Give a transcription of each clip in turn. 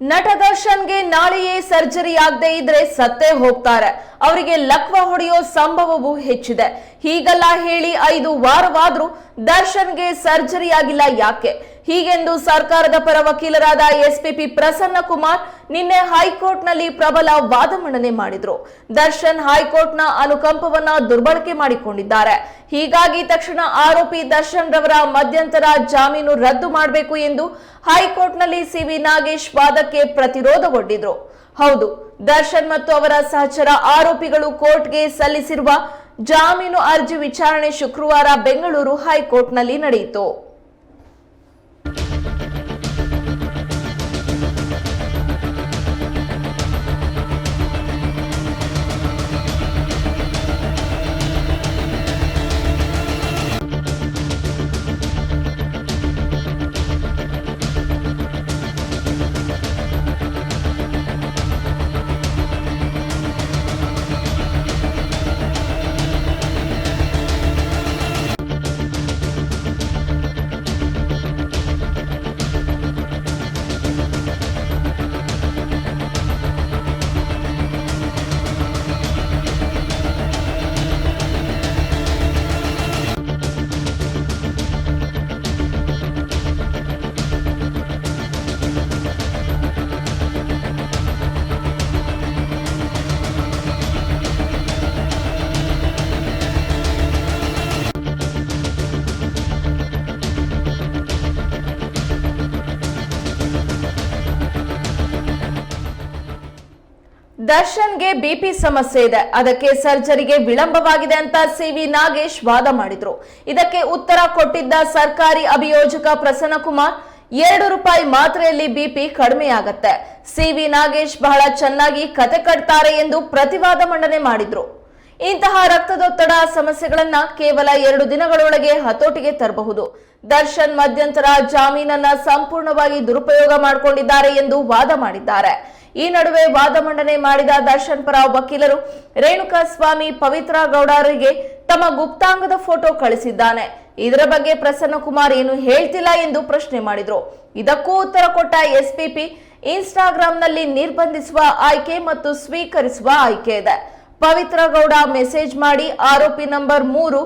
ನಟ ದರ್ಶನ್ಗೆ ನಾಳೆಯೇ ಸರ್ಜರಿ ಆಗದೆ ಇದ್ರೆ ಸತ್ತೇ ಹೋಗ್ತಾರೆ. ಅವರಿಗೆ ಲಕ್ವ ಹೊಡೆಯೋ ಸಂಭವವೂ ಹೆಚ್ಚಿದೆ. ಹೀಗೆಲ್ಲ ಹೇಳಿ ಐದು ವಾರವಾದ್ರೂ ದರ್ಶನ್ಗೆ ಸರ್ಜರಿ ಆಗಿಲ್ಲ ಯಾಕೆ? ಹೀಗೆಂದು ಸರ್ಕಾರದ ಪರ ವಕೀಲರಾದ ಎಸ್ಪಿಪಿ ಪ್ರಸನ್ನ ಕುಮಾರ್ ನಿನ್ನೆ ಹೈಕೋರ್ಟ್ನಲ್ಲಿ ಪ್ರಬಲ ವಾದ ಮಂಡನೆ ಮಾಡಿದ್ರು. ದರ್ಶನ್ ಹೈಕೋರ್ಟ್ನ ಅನುಕಂಪವನ್ನ ದುರ್ಬಳಕೆ ಮಾಡಿಕೊಂಡಿದ್ದಾರೆ. ಹೀಗಾಗಿ ತಕ್ಷಣ ಆರೋಪಿ ದರ್ಶನ್ ರವರ ಮಧ್ಯಂತರ ಜಾಮೀನು ರದ್ದು ಮಾಡಬೇಕು ಎಂದು ಹೈಕೋರ್ಟ್ನಲ್ಲಿ ಸಿವಿ ನಾಗೇಶ್ ವಾದಕ್ಕೆ ಪ್ರತಿರೋಧಗೊಂಡಿದ್ರು. ಹೌದು, ದರ್ಶನ್ ಮತ್ತು ಅವರ ಸಹಚರ ಆರೋಪಿಗಳು ಕೋರ್ಟ್ಗೆ ಸಲ್ಲಿಸಿರುವ ಜಾಮೀನು ಅರ್ಜಿ ವಿಚಾರಣೆ ಶುಕ್ರವಾರ ಬೆಂಗಳೂರು ಹೈಕೋರ್ಟ್ನಲ್ಲಿ ನಡೆಯಿತು. ದರ್ಶನ್ಗೆ ಬಿಪಿ ಸಮಸ್ಯೆ ಇದೆ. ಅದಕ್ಕೆ ಸರ್ಜರಿಗೆ ವಿಳಂಬವಾಗಿದೆ ಅಂತ ಸಿವಿ ನಾಗೇಶ್ ವಾದ ಮಾಡಿದ್ರು. ಇದಕ್ಕೆ ಉತ್ತರ ಕೊಟ್ಟಿದ್ದ ಸರ್ಕಾರಿ ಅಭಿಯೋಜಕ ಪ್ರಸನ್ನ ಕುಮಾರ್ ಎರಡು ರೂಪಾಯಿ ಮಾತ್ರೆಯಲ್ಲಿ ಬಿಪಿ ಕಡಿಮೆಯಾಗತ್ತೆ. ಸಿವಿ ನಾಗೇಶ್ ಬಹಳ ಚೆನ್ನಾಗಿ ಕತೆ ಕಟ್ತಾರೆ ಎಂದು ಪ್ರತಿವಾದ ಮಂಡನೆ ಮಾಡಿದ್ರು. ಇಂತಹ ರಕ್ತದೊತ್ತಡ ಸಮಸ್ಯೆಗಳನ್ನ ಕೇವಲ ಎರಡು ದಿನಗಳೊಳಗೆ ಹತೋಟಿಗೆ ತರಬಹುದು. ದರ್ಶನ್ ಮಧ್ಯಂತರ ಜಾಮೀನನ್ನ ಸಂಪೂರ್ಣವಾಗಿ ದುರುಪಯೋಗ ಮಾಡಿಕೊಂಡಿದ್ದಾರೆ ಎಂದು ವಾದ ಮಾಡಿದ್ದಾರೆ. ಈ ನಡುವೆ ವಾದ ಮಂಡನೆ ಮಾಡಿದ ದರ್ಶನ್ ಪರ ವಕೀಲರು ರೇಣುಕಾ ಸ್ವಾಮಿ ಪವಿತ್ರ ಗೌಡರಿಗೆ ತಮ್ಮ ಗುಪ್ತಾಂಗದ ಫೋಟೋ ಕಳಿಸಿದ್ದಾನೆ. ಇದರ ಬಗ್ಗೆ ಪ್ರಸನ್ನ ಕುಮಾರ್ ಏನು ಹೇಳ್ತಿಲ್ಲ ಎಂದು ಪ್ರಶ್ನೆ ಮಾಡಿದ್ರು. ಇದಕ್ಕೂ ಉತ್ತರ ಕೊಟ್ಟ ಎಸ್ಪಿಪಿ, ಇನ್ಸ್ಟಾಗ್ರಾಂನಲ್ಲಿ ನಿರ್ಬಂಧಿಸುವ ಆಯ್ಕೆ ಮತ್ತು ಸ್ವೀಕರಿಸುವ ಆಯ್ಕೆ ಇದೆ. ಪವಿತ್ರ ಗೌಡ ಮೆಸೇಜ್ ಮಾಡಿ ಆರೋಪಿ ನಂಬರ್ ಮೂರು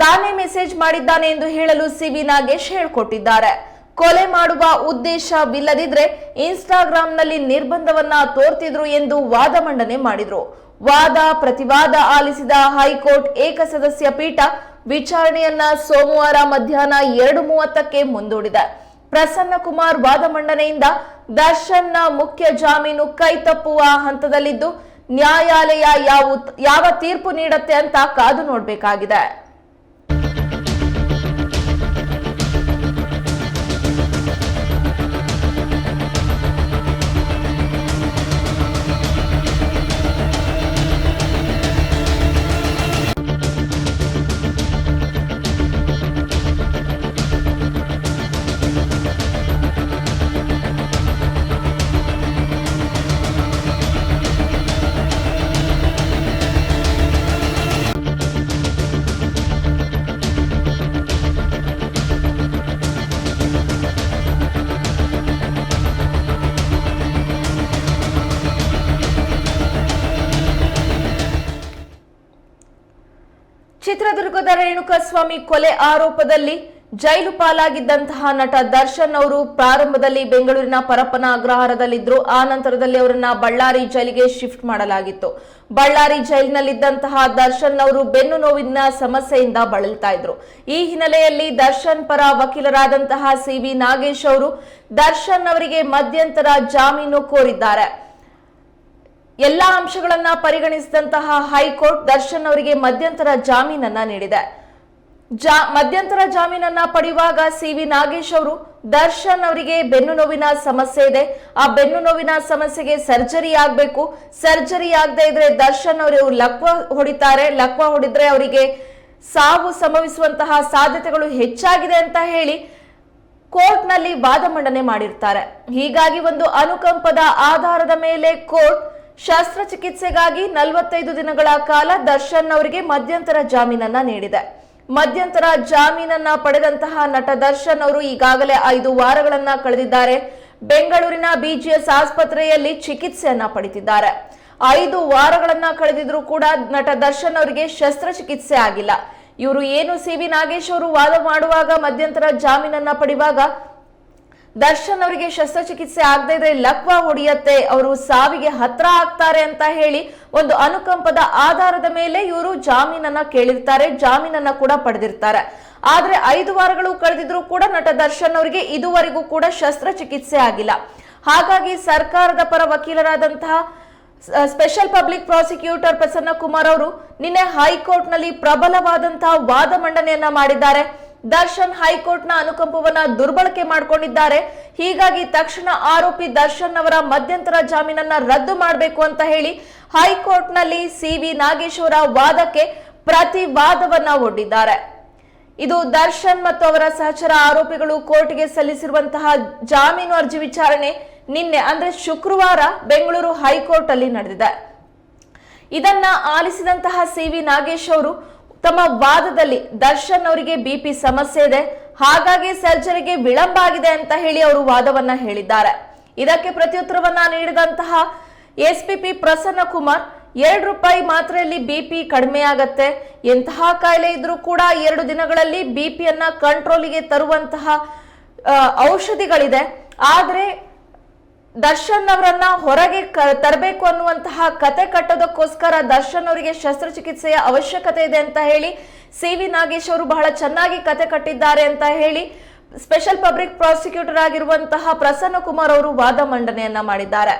ತಾನೇ ಮೆಸೇಜ್ ಮಾಡಿದ್ದಾನೆ ಎಂದು ಹೇಳಲು ಸಿವಿ ನಾಗೇಶ್ ಹೇಳ್ಕೊಟ್ಟಿದ್ದಾರೆ. ಕೊಲೆ ಮಾಡುವ ಉದ್ದೇಶವಿಲ್ಲದಿದ್ರೆ ಇನ್ಸ್ಟಾಗ್ರಾಂನಲ್ಲಿ ನಿರ್ಬಂಧವನ್ನ ತೋರ್ತಿದ್ರು ಎಂದು ವಾದ ಮಂಡನೆ ಮಾಡಿದ್ರು. ವಾದ ಪ್ರತಿವಾದ ಆಲಿಸಿದ ಹೈಕೋರ್ಟ್ ಏಕಸದಸ್ಯ ಪೀಠ ವಿಚಾರಣೆಯನ್ನ ಸೋಮವಾರ ಮಧ್ಯಾಹ್ನ ಎರಡು ಮೂವತ್ತಕ್ಕೆ ಮುಂದೂಡಿದೆ. ಪ್ರಸನ್ನ ಕುಮಾರ್ ವಾದ ಮಂಡನೆಯಿಂದ ದರ್ಶನ್ನ ಮುಖ್ಯ ಜಾಮೀನು ಕೈತಪ್ಪುವ ಹಂತದಲ್ಲಿದ್ದು, ನ್ಯಾಯಾಲಯ ಯಾವ ಯಾವ ತೀರ್ಪು ನೀಡತ್ತೆ ಅಂತ ಕಾದು ನೋಡಬೇಕಾಗಿದೆ. ರೇಣುಕಸ್ವಾಮಿ ಕೊಲೆ ಆರೋಪದಲ್ಲಿ ಜೈಲು ಪಾಲಾಗಿದ್ದಂತಹ ನಟ ದರ್ಶನ್ ಅವರು ಪ್ರಾರಂಭದಲ್ಲಿ ಬೆಂಗಳೂರಿನ ಪರಪ್ಪನ ಅಗ್ರಹಾರದಲ್ಲಿದ್ದರು ಆ ನಂತರದಲ್ಲಿ ಅವರನ್ನ ಬಳ್ಳಾರಿ ಜೈಲಿಗೆ ಶಿಫ್ಟ್ ಮಾಡಲಾಗಿತ್ತು. ಬಳ್ಳಾರಿ ಜೈಲಿನಲ್ಲಿದ್ದಂತಹ ದರ್ಶನ್ ಅವರು ಬೆನ್ನು ನೋವಿನ ಸಮಸ್ಯೆಯಿಂದ ಬಳಲ್ತಾ ಇದ್ರು. ಈ ಹಿನ್ನೆಲೆಯಲ್ಲಿ ದರ್ಶನ್ ಪರ ವಕೀಲರಾದಂತಹ ಸಿ ವಿ ನಾಗೇಶ್ ಅವರು ದರ್ಶನ್ ಅವರಿಗೆ ಮಧ್ಯಂತರ ಜಾಮೀನು ಕೋರಿದ್ದಾರೆ. ಎಲ್ಲಾ ಅಂಶಗಳನ್ನ ಪರಿಗಣಿಸಿದಂತಹ ಹೈಕೋರ್ಟ್ ದರ್ಶನ್ ಅವರಿಗೆ ಮಧ್ಯಂತರ ಜಾಮೀನನ್ನ ನೀಡಿದೆ. ಜಾ, ಮಧ್ಯಂತರ ಜಾಮೀನನ್ನ ಪಡೆಯುವಾಗ ಸಿ ವಿ ನಾಗೇಶ್ ಅವರು, ದರ್ಶನ್ ಅವರಿಗೆ ಬೆನ್ನು ನೋವಿನ ಸಮಸ್ಯೆ ಇದೆ. ಆ ಬೆನ್ನು ನೋವಿನ ಸಮಸ್ಯೆಗೆ ಸರ್ಜರಿ ಆಗ್ಬೇಕು. ಸರ್ಜರಿ ಆಗದೆ ಇದ್ರೆ ದರ್ಶನ್ ಅವರು ಲಕ್ವ ಹೊಡಿತಾರೆ. ಲಕ್ವ ಹೊಡಿದ್ರೆ ಅವರಿಗೆ ಸಾವು ಸಂಭವಿಸುವಂತಹ ಸಾಧ್ಯತೆಗಳು ಹೆಚ್ಚಾಗಿದೆ ಅಂತ ಹೇಳಿ ಕೋರ್ಟ್ನಲ್ಲಿ ವಾದ ಮಂಡನೆ ಮಾಡಿರ್ತಾರೆ. ಹೀಗಾಗಿ ಒಂದು ಅನುಕಂಪದ ಆಧಾರದ ಮೇಲೆ ಕೋರ್ಟ್ ಶಸ್ತ್ರಚಿಕಿತ್ಸೆಗಾಗಿ ನಲವತ್ತೈದು ದಿನಗಳ ಕಾಲ ದರ್ಶನ್ ಅವರಿಗೆ ಮಧ್ಯಂತರ ಜಾಮೀನನ್ನ ನೀಡಿದೆ. ಮಧ್ಯಂತರ ಜಾಮೀನನ್ನ ಪಡೆದಂತಹ ನಟ ದರ್ಶನ್ ಅವರು ಈಗಾಗಲೇ ಐದು ವಾರಗಳನ್ನ ಕಳೆದಿದ್ದಾರೆ. ಬೆಂಗಳೂರಿನ ಬಿಜಿಎಸ್ ಆಸ್ಪತ್ರೆಯಲ್ಲಿ ಚಿಕಿತ್ಸೆಯನ್ನ ಪಡಿತಿದ್ದಾರೆ ಐದು ವಾರಗಳನ್ನ ಕಳೆದಿದ್ರು ಕೂಡ ನಟ ದರ್ಶನ್ ಅವರಿಗೆ ಶಸ್ತ್ರಚಿಕಿತ್ಸೆ ಆಗಿಲ್ಲ. ಇವರು ಏನು ಸಿ ವಿ ನಾಗೇಶ್ ಅವರು ವಾದ ಮಾಡುವಾಗ ಮಧ್ಯಂತರ ಜಾಮೀನನ್ನ ಪಡೆಯುವಾಗ ದರ್ಶನ್ ಅವರಿಗೆ ಶಸ್ತ್ರಚಿಕಿತ್ಸೆ ಆಗದೇ ಇದ್ರೆ ಲಕ್ವ ಹೊಡೆಯತ್ತೆ ಅವರು ಸಾವಿಗೆ ಹತ್ರ ಆಗ್ತಾರೆ ಅಂತ ಹೇಳಿ ಒಂದು ಅನುಕಂಪದ ಆಧಾರದ ಮೇಲೆ ಇವರು ಜಾಮೀನನ್ನ ಕೇಳಿರ್ತಾರೆ, ಜಾಮೀನನ್ನ ಕೂಡ ಪಡೆದಿರ್ತಾರೆ. ಆದ್ರೆ ಐದು ವಾರಗಳು ಕಳೆದಿದ್ರು ಕೂಡ ನಟ ದರ್ಶನ್ ಅವರಿಗೆ ಇದುವರೆಗೂ ಕೂಡ ಶಸ್ತ್ರಚಿಕಿತ್ಸೆ ಆಗಿಲ್ಲ. ಹಾಗಾಗಿ ಸರ್ಕಾರದ ಪರ ವಕೀಲರಾದಂತಹ special public prosecutor Prasanna Kumar ಅವರು ನಿನ್ನೆ ಹೈಕೋರ್ಟ್ನಲ್ಲಿ ಪ್ರಬಲವಾದಂತಹ ವಾದ ಮಂಡನೆಯನ್ನ ಮಾಡಿದ್ದಾರೆ. ದರ್ಶನ್ ಹೈಕೋರ್ಟ್ನ ಅನುಕಂಪವನ್ನ ದುರ್ಬಳಕೆ ಮಾಡಿಕೊಂಡಿದ್ದಾರೆ. ಹೀಗಾಗಿ ತಕ್ಷಣ ಆರೋಪಿ ದರ್ಶನ್ ಅವರ ಮಧ್ಯಂತರ ಜಾಮೀನನ್ನ ರದ್ದು ಮಾಡಬೇಕು ಅಂತ ಹೇಳಿ ಹೈಕೋರ್ಟ್ನಲ್ಲಿ ಸಿವಿ ನಾಗೇಶ್ವರ ವಾದಕ್ಕೆ ಪ್ರತಿವಾದವನ್ನ ಒಡ್ಡಿದ್ದಾರೆ. ಇದು ದರ್ಶನ್ ಮತ್ತು ಅವರ ಸಹಚರ ಆರೋಪಿಗಳು ಕೋರ್ಟ್ಗೆ ಸಲ್ಲಿಸಿರುವಂತಹ ಜಾಮೀನು ಅರ್ಜಿ ವಿಚಾರಣೆ ನಿನ್ನೆ, ಅಂದ್ರೆ ಶುಕ್ರವಾರ ಬೆಂಗಳೂರು ಹೈಕೋರ್ಟ್ ಅಲ್ಲಿ ನಡೆದಿದೆ. ಇದನ್ನ ಆಲಿಸಿದಂತಹ ಸಿ ವಿ ನಾಗೇಶ್ ಅವರು ತಮ್ಮ ವಾದದಲ್ಲಿ ದರ್ಶನ್ ಅವರಿಗೆ ಬಿಪಿ ಸಮಸ್ಯೆ ಇದೆ, ಹಾಗಾಗಿ ಸರ್ಜರಿಗೆ ವಿಳಂಬ ಆಗಿದೆ ಅಂತ ಹೇಳಿ ಅವರು ವಾದವನ್ನ ಹೇಳಿದ್ದಾರೆ. ಇದಕ್ಕೆ ಪ್ರತ್ಯುತ್ತರವನ್ನ ನೀಡಿದಂತಹ ಎಸ್ಪಿಪಿ ಪ್ರಸನ್ನ ಕುಮಾರ್, ಎರಡು ರೂಪಾಯಿ ಮಾತ್ರೆಯಲ್ಲಿ ಬಿಪಿ ಕಡಿಮೆ ಆಗತ್ತೆ, ಎಂತಹ ಕಾಯಿಲೆ ಇದ್ರೂ ಕೂಡ ಎರಡು ದಿನಗಳಲ್ಲಿ ಬಿಪಿಯನ್ನ ಕಂಟ್ರೋಲಿಗೆ ತರುವಂತಹ ಔಷಧಿಗಳಿದೆ. ಆದ್ರೆ ದರ್ಶನ್ ಅವರನ್ನ ಹೊರಗೆ ತರಬೇಕು ಅನ್ನುವಂತಹ ಕತೆ ಕಟ್ಟೋದಕ್ಕೋಸ್ಕರ ದರ್ಶನ್ ಅವರಿಗೆ ಶಸ್ತ್ರಚಿಕಿತ್ಸೆಯ ಅವಶ್ಯಕತೆ ಇದೆ ಅಂತ ಹೇಳಿ ಸಿ ವಿ ನಾಗೇಶ್ ಅವರು ಬಹಳ ಚೆನ್ನಾಗಿ ಕತೆ ಕಟ್ಟಿದ್ದಾರೆ ಅಂತ ಹೇಳಿ ಸ್ಪೆಷಲ್ ಪಬ್ಲಿಕ್ ಪ್ರಾಸಿಕ್ಯೂಟರ್ ಆಗಿರುವಂತಹ ಪ್ರಸನ್ನ ಕುಮಾರ್ ಅವರು ವಾದ ಮಂಡನೆಯನ್ನ ಮಾಡಿದ್ದಾರೆ.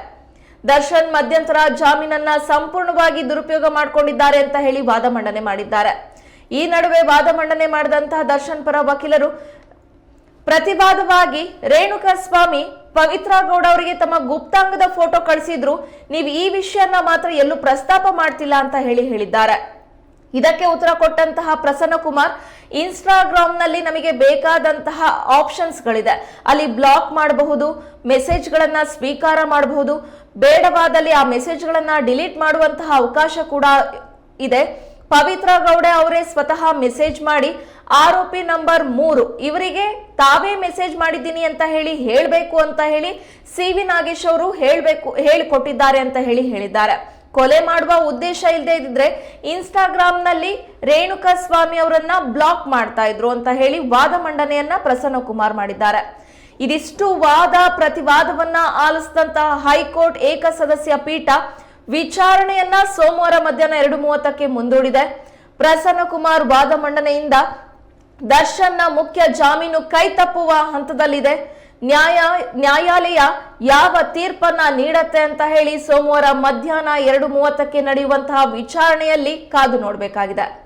ದರ್ಶನ್ ಮಧ್ಯಂತರ ಜಾಮೀನನ್ನ ಸಂಪೂರ್ಣವಾಗಿ ದುರುಪಯೋಗ ಮಾಡಿಕೊಂಡಿದ್ದಾರೆ ಅಂತ ಹೇಳಿ ವಾದ ಮಂಡನೆ ಮಾಡಿದ್ದಾರೆ. ಈ ನಡುವೆ ವಾದ ಮಂಡನೆ ಮಾಡಿದಂತಹ ದರ್ಶನ್ ಪರ ವಕೀಲರು ಪ್ರತಿವಾದವಾಗಿ ರೇಣುಕಾ ಸ್ವಾಮಿ ಪವಿತ್ರ ಗೌಡ ಅವರಿಗೆ ತಮ್ಮ ಗುಪ್ತಾಂಗದ ಫೋಟೋ ಕಳಿಸಿದ್ರು. ನೀವು ಈ ವಿಷಯನ ಮಾತ್ರ ಎಲ್ಲೂ ಪ್ರಸ್ತಾಪ ಮಾಡ್ತಿಲ್ಲ ಅಂತ ಹೇಳಿ ಹೇಳಿದ್ದಾರೆ. ಇದಕ್ಕೆ ಉತ್ತರ ಕೊಟ್ಟಂತಹ ಪ್ರಸನ್ನ ಕುಮಾರ್ ಇನ್ಸ್ಟಾಗ್ರಾಮ್ನಲ್ಲಿ ನಮಗೆ ಬೇಕಾದಂತಹ ಆಪ್ಷನ್ಸ್ ಗಳಿದೆ. ಅಲ್ಲಿ ಬ್ಲಾಕ್ ಮಾಡಬಹುದು ಮೆಸೇಜ್ ಗಳನ್ನ ಸ್ವೀಕಾರ ಮಾಡಬಹುದು. ಬೇಡವಾದಲ್ಲಿ ಆ ಮೆಸೇಜ್ ಗಳನ್ನ ಡಿಲೀಟ್ ಮಾಡುವಂತಹ ಅವಕಾಶ ಕೂಡ ಇದೆ. ಪವಿತ್ರ ಗೌಡ ಅವರೇ ಸ್ವತಃ ಮೆಸೇಜ್ ಮಾಡಿ ಆರೋಪಿ ನಂಬರ್ ಮೂರು. ಇವರಿಗೆ ತಾವೇ ಮೆಸೇಜ್ ಮಾಡಿದ್ದೀನಿ ಅಂತ ಹೇಳಿ ಹೇಳಬೇಕು ಅಂತ ಹೇಳಿ ಸಿ ವಿ ನಾಗೇಶ್ ಅವರು ಹೇಳಬೇಕು, ಹೇಳಿಕೊಟ್ಟಿದ್ದಾರೆ ಅಂತ ಹೇಳಿ ಹೇಳಿದ್ದಾರೆ. ಕೊಲೆ ಮಾಡುವ ಉದ್ದೇಶ ಇಲ್ಲದೆ ಇದ್ರೆ ಇನ್ಸ್ಟಾಗ್ರಾಮ್ನಲ್ಲಿ ರೇಣುಕಾ ಸ್ವಾಮಿ ಅವರನ್ನ ಬ್ಲಾಕ್ ಮಾಡ್ತಾ ಇದ್ರು ಅಂತ ಹೇಳಿ ವಾದ ಮಂಡನೆಯನ್ನ ಪ್ರಸನ್ನ ಕುಮಾರ್ ಮಾಡಿದ್ದಾರೆ. ಇದಿಷ್ಟು ವಾದ ಪ್ರತಿವಾದವನ್ನ ಆಲಿಸಿದಂತಹ ಹೈಕೋರ್ಟ್ ಏಕ ಸದಸ್ಯ ಪೀಠ ವಿಚಾರಣೆಯನ್ನ ಸೋಮವಾರ ಮಧ್ಯಾಹ್ನ ಎರಡು ಮೂವತ್ತಕ್ಕೆ ಮುಂದೂಡಿದೆ. ಪ್ರಸನ್ನ ಕುಮಾರ್ ವಾದ ಮಂಡನೆಯಿಂದ ದರ್ಶನ್ನ ಮುಖ್ಯ ಜಾಮೀನು ಕೈ ತಪ್ಪುವ ಹಂತದಲ್ಲಿದೆ. ನ್ಯಾಯ, ನ್ಯಾಯಾಲಯ ಯಾವ ತೀರ್ಪನ್ನ ನೀಡತ್ತೆ ಅಂತ ಹೇಳಿ ಸೋಮವಾರ ಮಧ್ಯಾಹ್ನ ಎರಡು ಮೂವತ್ತಕ್ಕೆ ನಡೆಯುವಂತಹ ವಿಚಾರಣೆಯಲ್ಲಿ ಕಾದು ನೋಡಬೇಕಾಗಿದೆ.